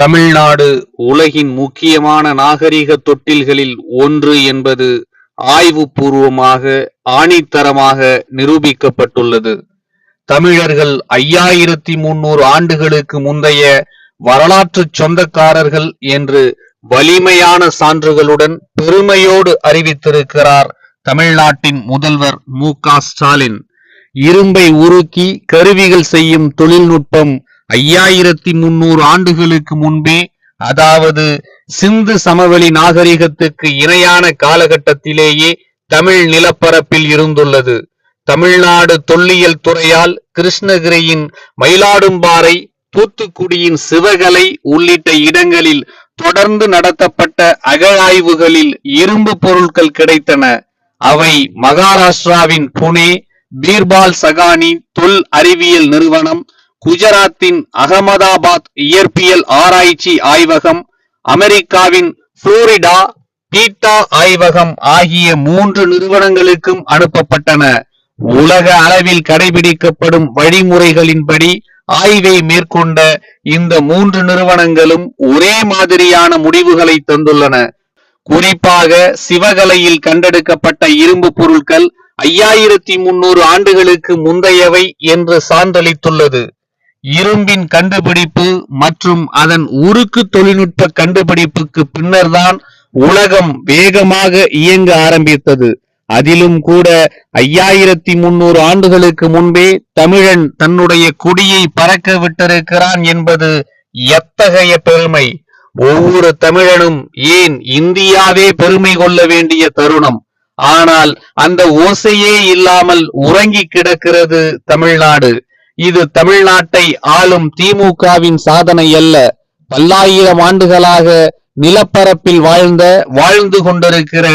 தமிழ்நாடு உலகின் முக்கியமான நாகரிக தொட்டில்களில் ஒன்று என்பது ஆய்வுபூர்வமாக ஆணித்தரமாக நிரூபிக்கப்பட்டுள்ளது. தமிழர்கள் ஐயாயிரத்தி முன்னூறு ஆண்டுகளுக்கு முந்தைய வரலாற்று சொந்தக்காரர்கள் என்று வலிமையான சான்றுகளுடன் பெருமையோடு அறிவித்திருக்கிறார் தமிழ்நாட்டின் முதல்வர் மு ஸ்டாலின். இரும்பை உருக்கி கருவிகள் செய்யும் தொழில்நுட்பம் ஐயாயிரத்தி முன்னூறு ஆண்டுகளுக்கு முன்பே அதாவது சிந்து சமவெளி நாகரிகத்துக்கு இணையான காலகட்டத்திலேயே தமிழ் நிலப்பரப்பில் இருந்துள்ளது. தமிழ்நாடு தொல்லியல் துறையால் கிருஷ்ணகிரியின் மயிலாடும்பாறை தூத்துக்குடியின் சிவகலை உள்ளிட்ட இடங்களில் தொடர்ந்து நடத்தப்பட்ட அகழாய்வுகளில் இரும்பு பொருட்கள் கிடைத்தன. அவை மகாராஷ்டிராவின் புனே பீர்பால் சகானி தொல் அறிவியல் நிறுவனம் குஜராத்தின் அகமதாபாத் இயற்பியல் ஆராய்ச்சி ஆய்வகம் அமெரிக்காவின் புளோரிடா பீட்டா ஆய்வகம் ஆகிய மூன்று நிறுவனங்களுக்கும் அனுப்பப்பட்டன. உலக அளவில் கடைபிடிக்கப்படும் வழிமுறைகளின்படி ஆய்வை மேற்கொண்ட இந்த மூன்று நிறுவனங்களும் ஒரே மாதிரியான முடிவுகளை தந்துள்ளன. குறிப்பாக சிவகலையில் கண்டெடுக்கப்பட்ட இரும்பு பொருட்கள் ஐயாயிரத்தி முன்னூறு ஆண்டுகளுக்கு முந்தையவை என்று சான்றளித்துள்ளது. இரும்பின் கண்டுபிடிப்பு மற்றும் அதன் உருக்கு தொழில்நுட்ப கண்டுபிடிப்புக்கு பின்னர்தான் உலகம் வேகமாக இயங்க ஆரம்பித்தது. அதிலும் கூட ஐயாயிரத்தி முன்னூறு ஆண்டுகளுக்கு முன்பே தமிழன் தன்னுடைய கொடியை பறக்க விட்டிருக்கிறான் என்பது எத்தகைய பெருமை? ஒவ்வொரு தமிழனும் ஏன் இந்தியாவே பெருமை கொள்ள வேண்டிய தருணம்? ஆனால் அந்த ஓசையே இல்லாமல் உறங்கி கிடக்கிறது தமிழ்நாடு. இது தமிழ்நாட்டை ஆளும் திமுகவின் சாதனை அல்ல. பல்லாயிரம் ஆண்டுகளாக நிலப்பரப்பில் வாழ்ந்த வாழ்ந்து கொண்டிருக்கிற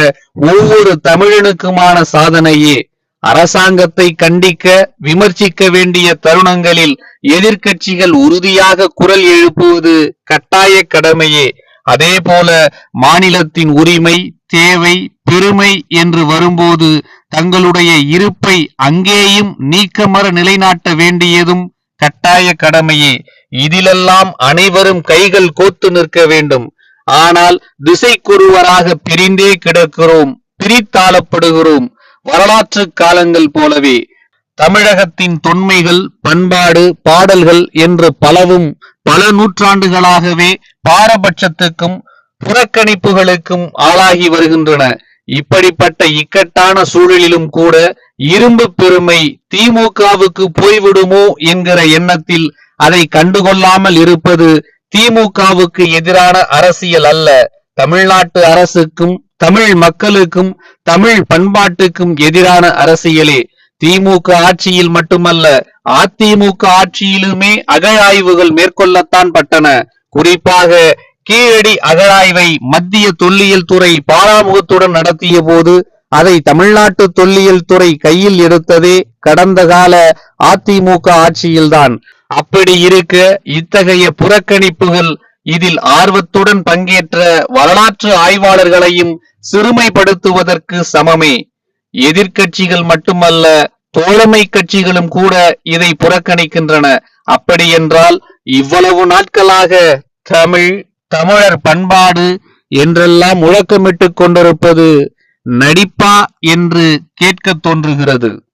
ஒவ்வொரு தமிழனுக்குமான சாதனையே. அரசாங்கத்தை கண்டிக்க விமர்சிக்க வேண்டிய தருணங்களில் எதிர்க்கட்சிகள் உறுதியாக குரல் எழுப்புவது கட்டாய கடமையே. அதே போல மாநிலத்தின் உரிமை தேவை பெருமை என்று வரும்போது தங்களுடைய இருப்பை அங்கேயும் நீக்கமர நிலைநாட்ட வேண்டியதும் கட்டாய கடமையே. இதிலெல்லாம் அனைவரும் கைகள் கோத்து நிற்க வேண்டும். ஆனால் திசைக்குருவராக பிரிந்தே கிடக்கிறோம் பிரித்தாளப்படுகிறோம். வரலாற்று காலங்கள் போலவே தமிழகத்தின் தொன்மைகள் பண்பாடு பாடல்கள் என்று பலவும் பல நூற்றாண்டுகளாகவே பாரபட்சத்துக்கும் புறக்கணிப்புகளுக்கும் ஆளாகி வருகின்றன. இப்படிப்பட்ட இக்கட்டான சூழலிலும் கூட இரும்பு பெருமை திமுகவுக்கு போய்விடுமோ என்கிற எண்ணத்தில் அதை கண்டுகொள்ளாமல் இருப்பது திமுகவுக்கு எதிரான அரசியல் அல்ல. தமிழ்நாட்டு அரசுக்கும் தமிழ் மக்களுக்கும் தமிழ் பண்பாட்டுக்கும் எதிரான அரசியலே. திமுக ஆட்சியில் மட்டுமல்ல அதிமுக ஆட்சியிலுமே அகழாய்வுகள் மேற்கொள்ளத்தான் பட்டன. குறிப்பாக கீழடி அகழாய்வை மத்திய தொல்லியல் துறை பாராமுகத்துடன் நடத்திய போது அதை தமிழ்நாட்டு தொல்லியல் துறை கையில் எடுத்ததே கடந்த கால அதிமுக ஆட்சியில்தான். அப்படி இருக்க இத்தகைய புறக்கணிப்புகள் இதில் ஆர்வத்துடன் பங்கேற்ற வரலாற்று ஆய்வாளர்களையும் சிறுமைப்படுத்துவதற்கு சமமே. எதிர்க்கட்சிகள் மட்டுமல்ல தோழமை கட்சிகளும் கூட இதை புறக்கணிக்கின்றன. அப்படி என்றால் இவ்வளவு நாட்களாக தமிழ் தமிழர் பண்பாடு என்றெல்லாம் முழக்கமிட்டுக் கொண்டிருப்பது நடிப்பா என்று கேட்க தோன்றுகிறது.